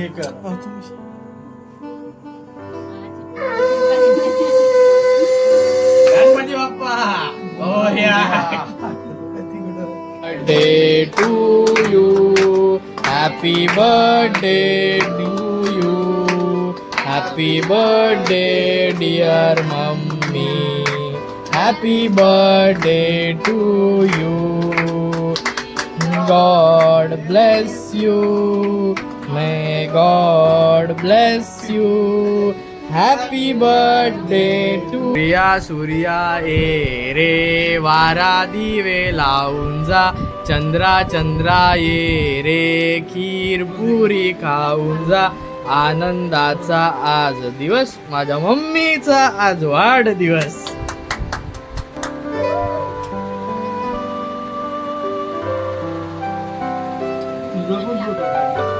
हे कर Ganpati Bappa birthday to you. Happy birthday to you. Happy birthday, dear mummy. Happy birthday to you. God bless you. May God bless you. Happy birthday to Surya Surya ए रे वारा दिवे लावून जा. चंद्रा चंद्रा ये रे खीर पुरी खाऊन जा. आनंदाचा आज दिवस माझ्या मम्मीचा आज वाढदिवस तुझं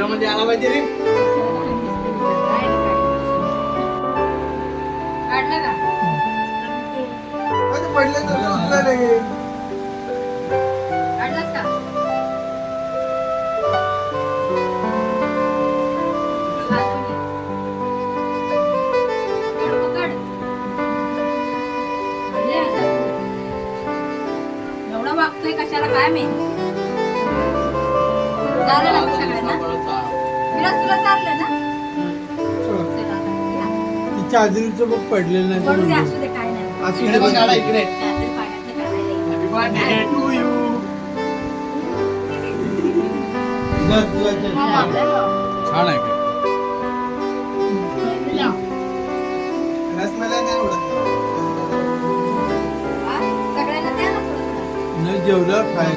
व्हिडिओमध्ये आला पाहिजे रे. पडलं तर उचलं रे. एवढा वागतोय कशाला काय माहिती? झालं ना? सगळ्यांना तुला चाललं ना बघ पडलेलं नाही पडू दे, तर असू दे, काय नाही. असू दे काढा इकडे रात्री पाण्यातनं काढायला येईल. छान आहे का? रसमलाई नाही आवडत. हा? सगळ्यांना द्या ना थोडं थोडं. नाही जेवलं खाय